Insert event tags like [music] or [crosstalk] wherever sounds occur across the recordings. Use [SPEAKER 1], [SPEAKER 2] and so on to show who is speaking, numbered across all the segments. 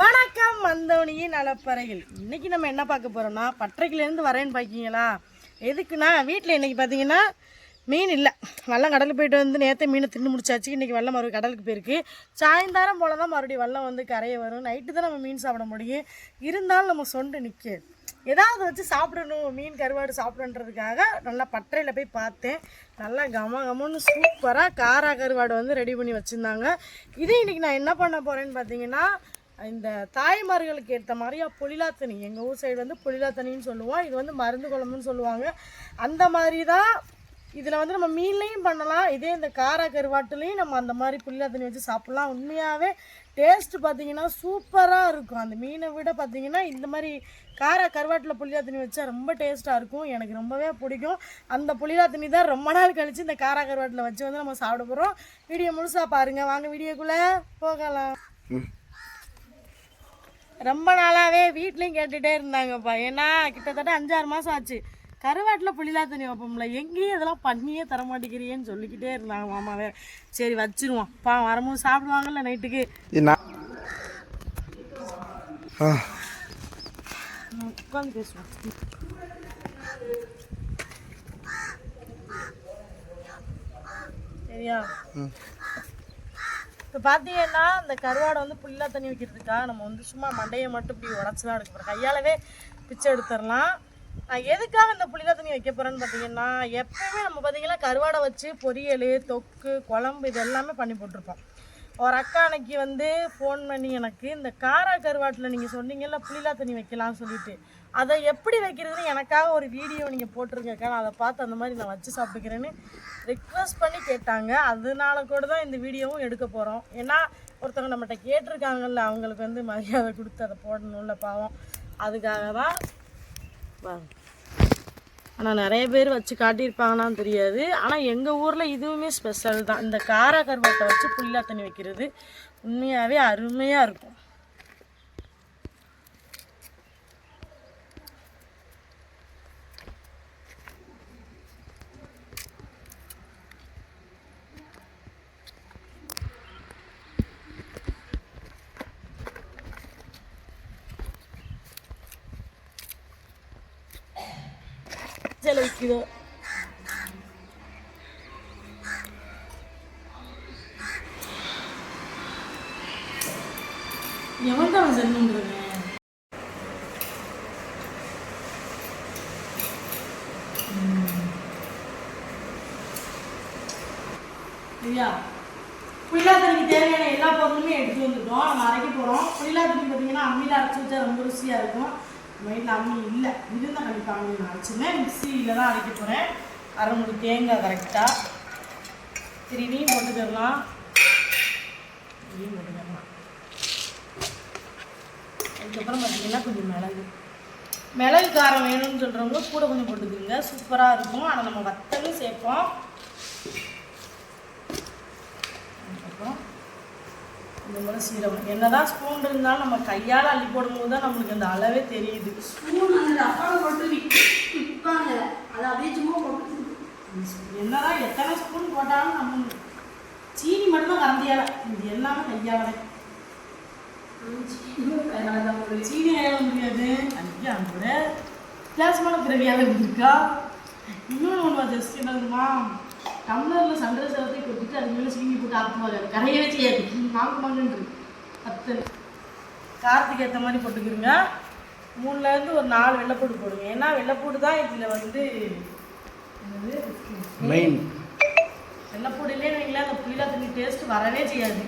[SPEAKER 1] வணக்கம் வந்தவனியின் நலப்பறைகள் இன்னைக்கு நம்ம என்ன பார்க்க போறோம்னா பட்டறைக்கிலேருந்து வரேன்னு பார்க்கீங்களா? எதுக்குன்னா வீட்டில் இன்னைக்கு பார்த்தீங்கன்னா மீன் இல்லை. வல்லம் கடலுக்கு போயிட்டு வந்து நேற்று மீனை தின்னு முடிச்சாச்சு. இன்னைக்கு வெள்ளம் மறுபடியும் கடலுக்கு போயிருக்கு. சாயந்தரம் போல தான் மறுபடியும் வெள்ளம் வந்து கரையை வரும். நைட்டு தான் நம்ம மீன் சாப்பிட முடியும். இருந்தாலும் நம்ம சொண்டு நிற்க ஏதாவது வச்சு சாப்பிடணும் மீன் கருவாடு சாப்பிடன்றதுக்காக நல்லா பட்டறையில் போய் பார்த்தேன். நல்லா கம கமன்னு சூப்பராக காரா கருவாடு வந்து ரெடி பண்ணி வச்சுருந்தாங்க. இதே இன்றைக்கி நான் என்ன பண்ண போகிறேன்னு பார்த்தீங்கன்னா இந்த தாய்மார்களுக்கு ஏற்ற மாதிரியா புளிலா தனி எங்கள் ஊர் சைடு வந்து புளிலா தனின்னு சொல்லுவோம். இது வந்து மருந்து குழம்புன்னு சொல்லுவாங்க. அந்த மாதிரி தான் இதில் வந்து நம்ம மீன்லேயும் பண்ணலாம். இதே இந்த காரா கருவாட்டுலேயும் நம்ம அந்த மாதிரி புளிலா தண்ணி வச்சு சாப்பிட்லாம். உண்மையாகவே டேஸ்ட் பார்த்தீங்கன்னா சூப்பராக இருக்கும். அந்த மீனை விட பார்த்தீங்கன்னா இந்த மாதிரி காரா கருவாட்டில் புளியா தண்ணி வச்சா ரொம்ப டேஸ்ட்டாக இருக்கும். எனக்கு ரொம்பவே பிடிக்கும். அந்த புளியா தண்ணி தான் ரொம்ப நாள் கழித்து இந்த காரா கருவாட்டில் வச்சு வந்து நம்ம சாப்பிட போகிறோம் வீடியோ முழுசாக பாருங்கள் வாங்க வீடியோக்குள்ளே போகலாம். ரொம்ப நாளாவே வீட்லயும் கேட்டுட்டே இருந்தாங்கப்பா. ஏன்னா கிட்டத்தட்ட அஞ்சாறு மாசம் ஆச்சு. கருவாட்டில் புளிலா தண்ணி வைப்போம்ல எங்கேயும் இதெல்லாம் பண்ணியே தர மாட்டேங்கிறீன்னு சொல்லிக்கிட்டே இருந்தாங்க மாமா வேற சரி வச்சிருவோம். பா வரும்போது சாப்பிடுவாங்கல்ல நைட்டுக்கு. உட்காந்து பேசுவோம். சரியா? இப்போ பார்த்தீங்கன்னா இந்த கருவாடை வந்து புல்லா தண்ணி வைக்கிறதுக்காக நம்ம வந்து சும்மா மண்டையை மட்டும் இப்படி உடச்சி தான் எடுக்க போகிறோம் கையாலவே பிச்சை எடுத்துடலாம். நான் எதுக்காக இந்த புளிதா தண்ணி வைக்க போகிறேன்னு பார்த்தீங்கன்னா எப்பவுமே நம்ம பார்த்தீங்கன்னா கருவாடை வச்சு பொரியல் தொக்கு குழம்பு இது எல்லாமே பண்ணி போட்டிருப்போம். ஒரு அக்கா அன்னைக்கு வந்து ஃபோன் பண்ணி எனக்கு இந்த காரா கருவாட்டில் நீங்கள் சொன்னீங்கல்ல புளிலா தண்ணி வைக்கலாம்னு சொல்லிட்டு அதை எப்படி வைக்கிறதுன்னு எனக்காக ஒரு வீடியோ நீங்கள் போட்டிருங்கக்கா நான் அதை பார்த்து அந்த மாதிரி நான் வச்சு சாப்பிட்டுக்கிறேன்னு ரிக்வஸ்ட் பண்ணி கேட்டாங்க. அதனால கூட தான் இந்த வீடியோவும் எடுக்க போகிறோம் ஏன்னா ஒருத்தவங்க நம்மகிட்ட கேட்டிருக்காங்கல்ல அவங்களுக்கு வந்து மரியாதை கொடுத்து அதை போடணும்ல பாவம். அதுக்காக தான் ஆனால் நிறைய பேர் வச்சு காட்டியிருப்பாங்களான்னு தெரியாது. ஆனால் எங்கள் ஊரில் இதுவுமே ஸ்பெஷல் தான். இந்த காரா கருவாட்டை வச்சு புல்லா தண்ணி வைக்கிறது உண்மையாகவே அருமையாக இருக்கும். செலவிக்குதோ? எவன் தான் செல்லுங்கிறவன் ஐயா தேவையான எல்லா பொருளுமே எடுத்து வந்துட்டோம். நம்ம அரைக்க போகிறோம் புளிலாத்தனி பார்த்தீங்கன்னா அம்மியில் அரைச்சி வச்சா ரொம்ப ருசியாக இருக்கும். நம்ம வீட்டில் அம்மி இல்லை. இருந்தா நான் அரைச்சினேன் மிக்சியில் தான் அரைக்க போகிறேன் அரை மூணு தேங்காய் கரெக்டாக திரும்பியும் இதையும் போட்டுக்கிடலாம் இதையும் போட்டுக்கிடலாம் அதுக்கப்புறம் பார்த்தீங்கன்னா கொஞ்சம் மிளகு. மிளகு காரம் வேணும்னு சொல்கிறவங்க கூட கொஞ்சம் போட்டுக்கோங்க. சூப்பராக இருக்கும். ஆனால் நம்ம வத்தலும் சேர்ப்போம். அதுக்கப்புறம் இந்த மாதிரி சீரகம். என்னதான் ஸ்பூன் இருந்தாலும் நம்ம கையால் அள்ளி போடும்போது தான் நம்மளுக்கு அந்த அளவே தெரியுது.
[SPEAKER 2] ஸ்பூன் அந்த டப்பாவில் போட்டு விற்பாங்க அதை அப்படியே சும்மா போட்டு
[SPEAKER 1] என்னதான் எத்தனை ஸ்பூன் போட்டாலும் நம்ம சீனி மட்டும் தான் கறந்தியால இது எல்லாமே கையால சீனி கையால முடியாது. ஐயா கூட வித்தியாசமான பிறவியாக இருக்கா இன்னொன்று ஒன்று ஜஸ்ட் என்ன டம்ளரில் சண்டை சிரத்தை கொட்டிட்டு அது மேலே சீனி போட்டு ஆக்குவாங்க அது கரையவே செய்யாது. நாக்கு மங்கன்று பத்து காரத்துக்கு ஏற்ற மாதிரி போட்டுக்கிறோங்க. மூணுலேருந்து ஒரு நாலு வெள்ளைப்பூடு போடுங்க. ஏன்னா வெள்ளைப்பூடு தான் இதில் வந்து என்னது?
[SPEAKER 3] மெயின்
[SPEAKER 1] வெள்ளைப்பூடிலே வைங்களேன் அந்த புளிலா தண்ணி டேஸ்ட் வரவே செய்யாது.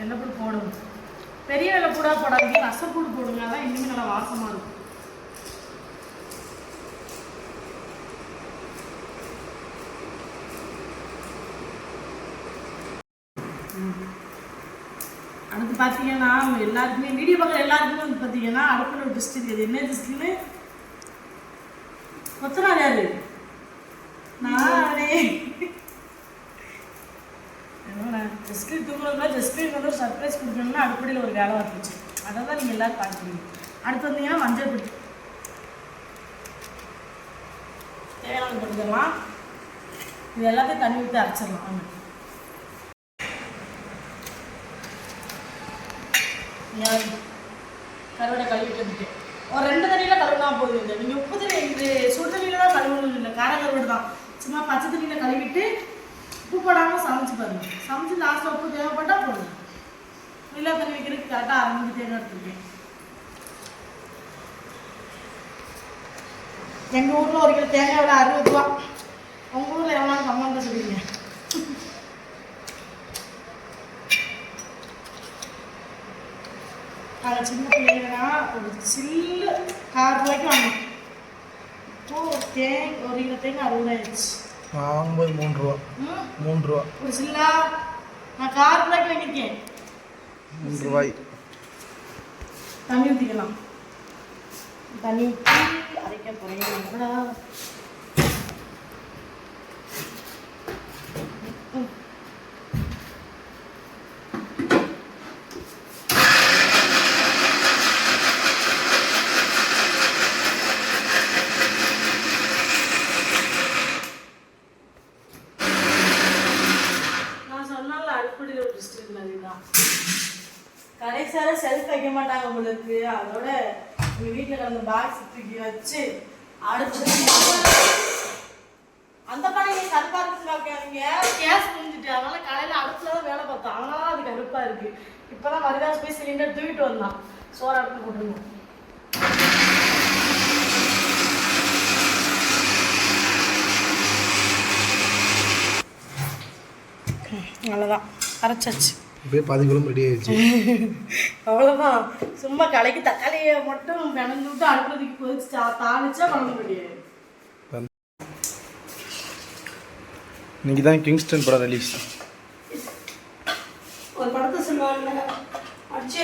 [SPEAKER 1] வெள்ளைப்பூடு போடணும் பெரிய வெள்ளைப்பூடா போடாதீங்க. ரசப்பூடு போடுங்க. அதான் இன்னுமே நல்லா வாசமாக இருக்கும் அடுத்து பார்த்தீங்கன்னா எல்லாருக்குமே வீடியோ பார்க்குற எல்லாருக்குமே வந்து பார்த்தீங்கன்னா அடுப்பில் ஒரு டிஸ்ட் இருக்குது. என்ன டிஸ்ட்னு கொத்தனார் யாரு? நானே. ஜஸ்கிரீன் தூங்குறதுக்குள்ள ஜஸ்கிரீன் வந்து ஒரு சர்ப்ரைஸ் கொடுக்கணும்னா அடுப்படியில் ஒரு வேலை வந்துச்சு. அதை தான் நீங்கள் எல்லோரும் பார்க்குறீங்க. அடுத்து வந்தீங்கன்னா மஞ்சள் பிடி தேவையான கொடுத்துடலாம். இது எல்லாத்தையும் தண்ணி ஊற்றி அரைச்சிடலாம். ஆமாம் யாரு கருவாடை கழுவிட்டு ஒரு ரெண்டு தண்ணியில் கழுவினா போதும் இல்லை நீங்கள் உப்பு தண்ணி இது சுடு தண்ணியில் தான் கழுவணும் இல்லை. கார கருவாடு தான். சும்மா பச்சை தண்ணியில் கழுவிட்டு உப்பு போடாமல் சமைச்சு பாருங்க. சமைச்சு லாஸ்ட்டில் உப்பு தேவைப்பட்டா போதும். நிலா தண்ணி வைக்கிறதுக்கு கரெக்டாக அரைஞ்சு தேங்காய் எடுத்துருக்கேன். எங்கள் ஊரில் ஒரு கிலோ தேங்காய் விட அறுபது ரூபா. உங்கள் ஊரில் எவ்வளோ சம்பந்தம் சொல்லுவீங்க நாங்கள் சின்ன பிள்ளைங்கன்னா ஒரு சில்லு ஆறு ரூபாய்க்கு வாங்கினோம் இப்போ தேங் ஒரு கிலோ தேங்காய் அறுபது ஆயிடுச்சு.
[SPEAKER 3] வாங்கும்போது மூணு ரூபா.
[SPEAKER 1] ம்?
[SPEAKER 3] மூணு ரூபா.
[SPEAKER 1] ஒரு சில்லா? நான் கார் ரூபாய்க்கு வாங்கியிருக்கேன்.
[SPEAKER 3] மூணு ரூபாய்.
[SPEAKER 1] தண்ணி ஊற்றிக்கலாம் தண்ணி ஊற்றி அரைக்க போகிறேன் நான் சொன்னால அடுப்படியில் ஒரு டிஸ்ட்ரிக்ட் அதுதான் கடைசியால செல்ஃப் வைக்க மாட்டாங்க உங்களுக்கு அதோட எங்கள் வீட்டில் கிடந்த பாக்ஸ் தூக்கி வச்சு அடுத்து அந்த பழைய கருப்பா இருக்கு வைக்காதீங்க கேஸ் முடிஞ்சிட்டு அதனால காலையில் அடுப்புல தான் வேலை பார்த்தோம் அதனால தான் அது கருப்பா இருக்கு. இப்போதான் மரியாதை போய் சிலிண்டர் தூக்கிட்டு வந்தான். சோறு அடுப்பு போட்டுருங்க அவ்வளோதான் அரைச்சாச்சு.
[SPEAKER 3] இப்படியே பாதி குழம்பு ரெடி ஆயிடுச்சு. [laughs]
[SPEAKER 1] அவ்வளோதான் சும்மா கலைக்கு தக்காளியை மட்டும் பிணைஞ்சு விட்டு அடுப்புல தூக்கி கொதிச்சு தா- தாளிச்சா குழம்பு முடியாது
[SPEAKER 3] இன்னைக்கு தான் கிங்ஸ்டன் படம் ரிலீஸ்
[SPEAKER 2] ஒரு படத்தை சொல்லுவாங்க அடிச்சே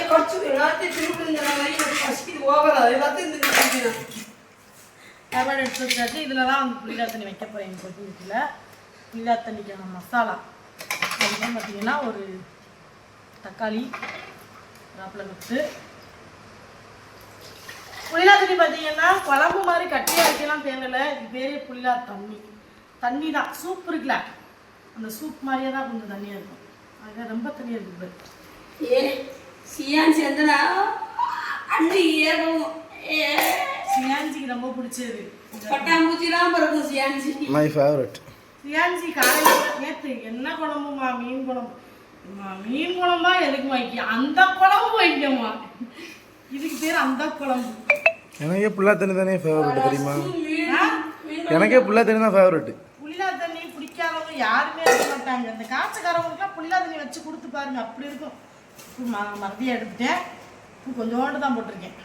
[SPEAKER 2] எல்லாத்தையும் திருப்பி இந்த மாதிரி பசிக்குது ஓவர் எல்லாத்தையும் இந்த காமிக்கிறேன்
[SPEAKER 1] டேப்லெட் எடுத்து வச்சாச்சு. இதில் தான் வந்து புளிதா தண்ணி வைக்க போகிறேன் எங்கள் வீட்டில் புளிதா தண்ணிக்கான மசாலா. அதுக்கப்புறம் பார்த்தீங்கன்னா ஒரு தக்காளி ராப்பில் விட்டு புளிலா தண்ணி பார்த்தீங்கன்னா குழம்பு மாதிரி கட்டியாக வைக்கலாம் தேவையில்ல இது பேரே புளிலா தண்ணி. தண்ணி தான் சூப் இருக்குல்ல அந்த சூப் மாதிரியே தான் கொஞ்சம் தண்ணியாக இருக்கும். அதுக்காக ரொம்ப தண்ணியாக இருக்குது பாரு.
[SPEAKER 2] ஏ சியான் சேர்ந்தனா அண்ணி ஏறும் ஏ.
[SPEAKER 1] சியான்சிக்கு ரொம்ப பிடிச்சது.
[SPEAKER 2] பட்டாம்பூச்சிலாம் பிறக்கும் சியான்சி.
[SPEAKER 3] மை ஃபேவரட்
[SPEAKER 1] சியான்சி காலையில் நேற்று என்ன குழம்புமா? மீன் குழம்பு. மீன் குழம்பா? எதுக்கு வைக்க அந்த குழம்பு வைக்கம்மா இதுக்கு பேர் அந்த குழம்பு.
[SPEAKER 3] எனக்கே புல்லா தண்ணி தானே ஃபேவரட் தெரியுமா? எனக்கே புல்லா தண்ணி தான் ஃபேவரட்
[SPEAKER 1] புளிலா தண்ணி பிடிக்காதவங்க யாருமே இருக்க மாட்டாங்க. இந்த காய்ச்சக்காரவங்களுக்குலாம் புளிலா தண்ணி வச்சு கொடுத்து பாருங்க அப்படி இருக்கும். உப்பு ம மறதியாக எடுத்துட்டேன். உப்பு கொஞ்சோண்டு தான் போட்டிருக்கேன்.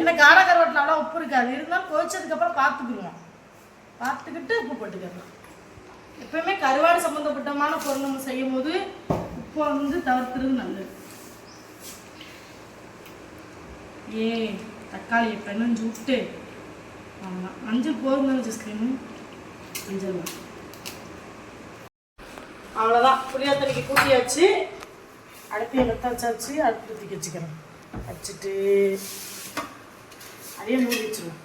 [SPEAKER 1] ஏன்னா கார கருவாட்டில் அவ்வளோ உப்பு இருக்காது. இருந்தாலும் கொதிச்சதுக்கப்புறம் பார்த்துக்குருவோம் பார்த்துக்கிட்டு உப்பு போட்டுக்கலாம் எப்பவுமே கருவாடு சம்மந்தப்பட்டமான பொருள் நம்ம செய்யும் போது உப்பை வந்து தவிர்த்துறது நல்லது. ஏ தக்காளியை பெண்ணஞ்சு விட்டு ஆமாம் மஞ்சள் போதும் ஜஸ்கிரீமு மஞ்சள் தான். அவ்வளோதான் புளியா கூட்டியாச்சு. அடுப்பையும் வெத்த வச்சாச்சு. அடுப்பு தூக்கி வச்சுக்கிறேன். வச்சுட்டு அதையே மூடி வச்சிருவோம்.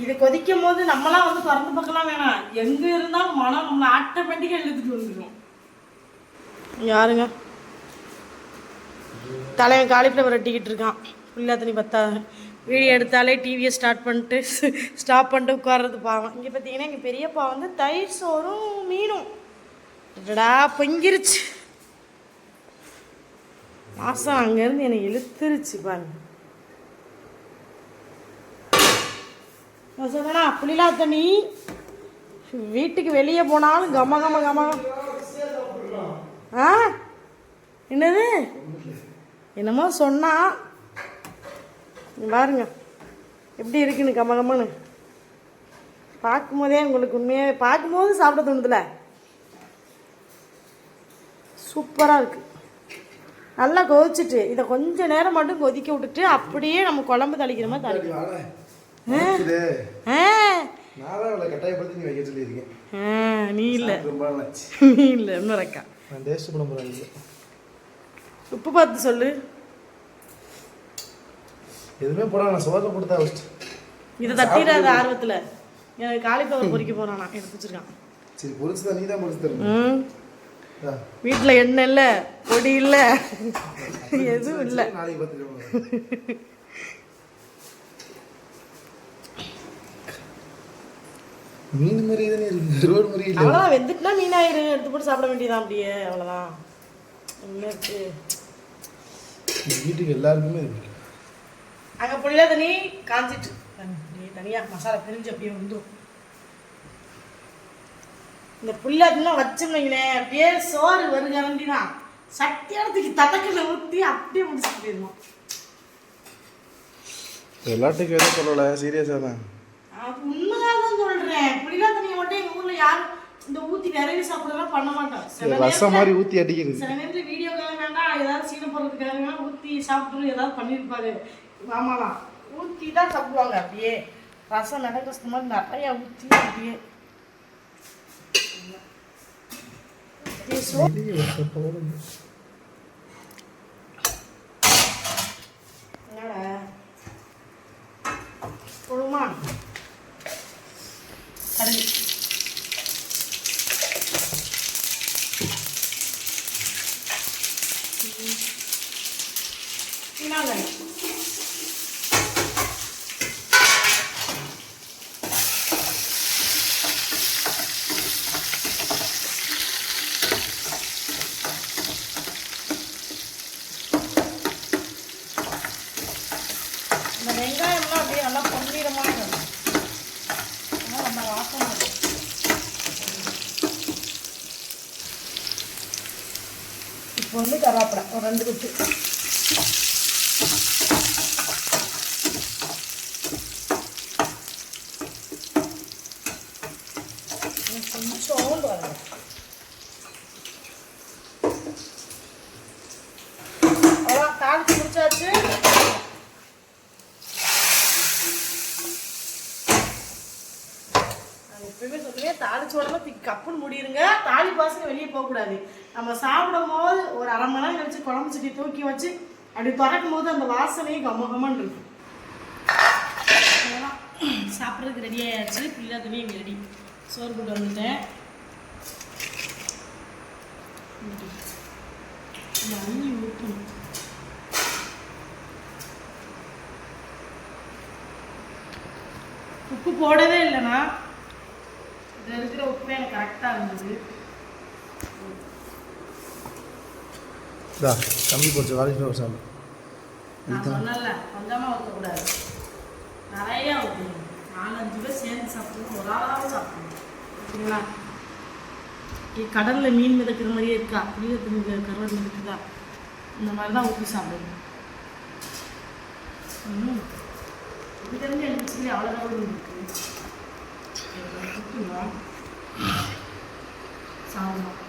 [SPEAKER 1] இது கொதிக்கும் போது நம்மளாம் வந்து திறந்து பார்க்கலாம் வேணாம். எங்கே இருந்தாலும் மனம் நம்மளை ஆட்டோமேட்டிக்காக எழுதிட்டு வந்துடும் யாருங்க? தலைவன் காலிஃப்ளவர் வெட்டிக்கிட்டு இருக்கான். புள்ளா தண்ணி பத்தாது. வீடியோ எடுத்தாலே டிவியை ஸ்டார்ட் பண்ணிட்டு ஸ்டாப் பண்ணிட்டு உட்கார்றது பாவம். இங்கே பார்த்தீங்கன்னா எங்கள் பெரியப்பா வந்து தயிர் சோறும் மீனும். டடா பொங்கிருச்சு. மாதம் அங்கேருந்து என்னை இழுத்துருச்சு பாருங்க. நான் அப்படிலாம் தண்ணி வீட்டுக்கு வெளியே போனாலும் கம கம கம. ஆ? என்னது? என்னமோ சொன்னா. பாருங்க. எப்படி இருக்குன்னு கம கமன்னு. பார்க்கும்போதே உங்களுக்கு உண்மையாக பார்க்கும்போது சாப்பிட தோணுதுல. சூப்பராக இருக்குது நல்லா கொதிச்சுட்டு இதை கொஞ்சம் நேரம் மட்டும் கொதிக்க விட்டுட்டு அப்படியே நம்ம குழம்பு தளிக்கிற மாதிரி
[SPEAKER 3] தளிக்கலாம் நீ
[SPEAKER 1] இல்லை. நீ இல்லை இன்னும் இருக்கா
[SPEAKER 3] நான் டேஸ்ட் பண்ண போகிறேன்
[SPEAKER 1] உப்பு பார்த்து சொல்லு.
[SPEAKER 3] எதுவுமே போட நான் சோதனை கொடுத்தா ஃபஸ்ட்
[SPEAKER 1] இதை தட்டிடாத ஆர்வத்தில். எனக்கு காலிஃப்ளவர் பொரிக்க போகிறான் எடுத்து வச்சிருக்கான்
[SPEAKER 3] சரி பொரிச்சு தான் நீ தான் பொரிச்சு தரணும்
[SPEAKER 1] வீட்டில் எண்ணெய் இல்லை பொடி இல்லை எதுவும் இல்லை.
[SPEAKER 3] நாளைக்கு பார்த்துக்கோங்க மீன் மாதிரி தானே இருக்கு. ரோடு மாதிரி இல்லை
[SPEAKER 1] அவ்வளோதான் வெந்துட்டுனா மீனாயிரு எடுத்து போட்டு சாப்பிட வேண்டியதான் அப்படியே அவ்வளோதான் என்ன இருக்கு?
[SPEAKER 3] வீட்டுக்கு எல்லாருக்குமே இருக்கு
[SPEAKER 1] அங்கே புள்ள தண்ணி காஞ்சிட்டு. தனியாக மசாலா பிரிஞ்சு அப்படியே வந்துடும் இந்த புல்லாட்டுலாம் வச்சோம்னு வைங்களேன் அப்படியே சோறு வரும் கிளம்பினா சட்டியானத்துக்கு தட்டக்கில் ஊற்றி அப்படியே முடிச்சுட்டு போயிடுவோம்
[SPEAKER 3] எல்லாத்துக்கும் எதுவும் சொல்லலை சீரியஸாக தான்?
[SPEAKER 1] அது புளிலா தண்ணியை மட்டும் எங்கள் ஊரில் யாரும் இந்த ஊற்றி நிறைய சாப்பிடலாம் பண்ண மாட்டோம் சில
[SPEAKER 3] ரசம் மாதிரி ஊற்றி அடிக்கிறது.
[SPEAKER 1] சில நேரத்தில் வீடியோக்காக வேண்டாம் ஏதாவது சீனை போடுறதுக்காக ஊற்றி சாப்பிட்டு ஏதாவது பண்ணியிருப்பாரு மாமாலாம் ஊற்றி தான் சாப்பிடுவாங்க அப்படியே. ரசம் நட கஷ்டமாக நிறையா ஊற்றி அப்படியே. அப்படியே சோ- என்னடா கொடுமா கடுகு இன்னாங்க இந்த வெங்காயம்லாம் அப்படியே நல்லா பொன்னிறமாக இருக்கும் அதனால நம்ம வாசம் வரும். இப்போ வந்து கருவேப்பிலை ஒரு ரெண்டு குத்து இன்னும் கொஞ்சோண்டு வரணும் அவ்வளோ தாளிச்சு முடிச்சாச்சு. நான் எப்பயுமே சொல்லுவேன் தாளிச்சு உடனே கப்புன்னு முடியிருங்க தாலி பாசங்க வெளியே போகக்கூடாது. நம்ம சாப்பிடும் போது ஒரு அரை மணி நேரம் கழிச்சு குழம்பு சட்டி தூக்கி வச்சு அப்படி திறக்கும் போது அந்த வாசனையே கமகமன் கம்மன் இருக்கும் சாப்பிட்றதுக்கு ரெடி ஆயாச்சு. பிள்ளை துணி இங்கே ரெடி சோறு போட்டு வந்துட்டேன். இந்த அள்ளி ஊற்றணும் உப்பு போடவே இல்லைன்னா இதில் இருக்கிற உப்பு எனக்கு கரெக்டாக இருந்தது.
[SPEAKER 3] இதா கம்மி போச்சு காலிஃப்ளவர் சாப்பிடு
[SPEAKER 1] நான் சொன்னல கொஞ்சமாக ஊற்றக்கூடாது நிறையா ஊற்றணும் நாலஞ்சு பேர் சேர்ந்து சாப்பிடணும். ஒரு ஆளாக சாப்பிடணும். ஓகேங்களா? கடலில் மீன் மிதக்கிற மாதிரியே இருக்கா? நீரத்து கருவாடு மிதக்குதா? இந்த மாதிரி தான் ஊற்றி சாப்பிடணும். ம். இது எனக்கு சொல்லி அவ்வளோ இருக்குது இருக்கு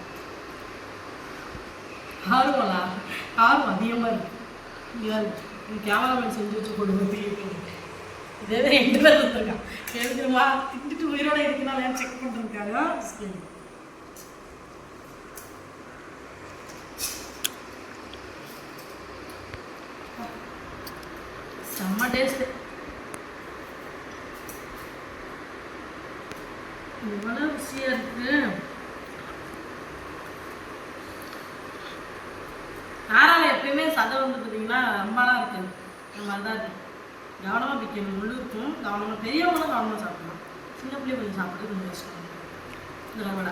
[SPEAKER 1] ஊற்றணும் ஆர்வம் அதிகமாக இருக்கு. கேமராமேன் செஞ்சு வச்சு கொடுங்க இதே ரெண்டு பேர் வந்துருக்கான் எழுதுமா திட்டுட்டு உயிரோட இருக்குனால செக் பண்ணிருக்காங்க செம்ம டேஸ்ட்டு இவ்வளோ ருசியாக இருக்கு காரால எப்பயுமே சதை வந்து பார்த்தீங்கன்னா ரொம்பலாம் இருக்காது தான் இருக்கு கவனமாக பிக்கணும் முள்ளு இருக்கும். கவனமாக பெரியவங்களும் கவனமாக சாப்பிடணும். சின்ன பிள்ளை கொஞ்சம் சாப்பிட்டு கொஞ்சம் கஷ்டம் இந்த விட.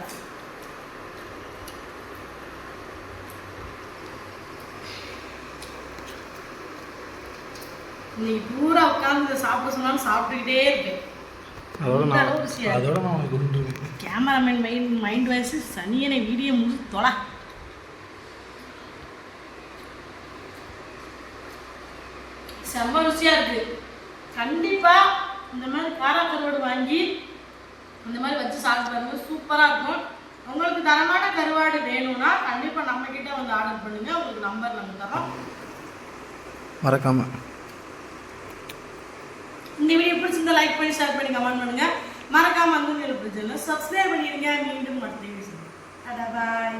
[SPEAKER 1] இன்னைக்கு பூரா உட்காந்து சாப்பிட சொன்னாலும் சாப்பிட்டுக்கிட்டே
[SPEAKER 3] அதோட நான்
[SPEAKER 1] இருக்கு.
[SPEAKER 3] அதோட நான்
[SPEAKER 1] கேமராமேன் மைண்ட் மைண்ட் வாய்ஸ் சனியனை வீடியோ முழு தொலை செம்ம ருசியாக இருக்குது கண்டிப்பாக இந்த மாதிரி காராக்கருவாடு வாங்கி இந்த மாதிரி வச்சு சாப்பிட்டு பாருங்க. சூப்பராக இருக்கும். உங்களுக்கு தரமான கருவாடு வேணும்னா கண்டிப்பாக நம்ம கிட்ட வந்து ஆர்டர் பண்ணுங்க. உங்களுக்கு நம்பர் நம்ம தரோம்.
[SPEAKER 3] மறக்காம.
[SPEAKER 1] இந்த வீடியோ பிடிச்சிருந்தா லைக் பண்ணி ஷேர் பண்ணி கமெண்ட் பண்ணுங்க. மறக்காம வந்து உங்களுக்கு பிடிச்சிருந்தா சப்ஸ்கிரைப் பண்ணிடுங்க மீண்டும் மற்ற பாய்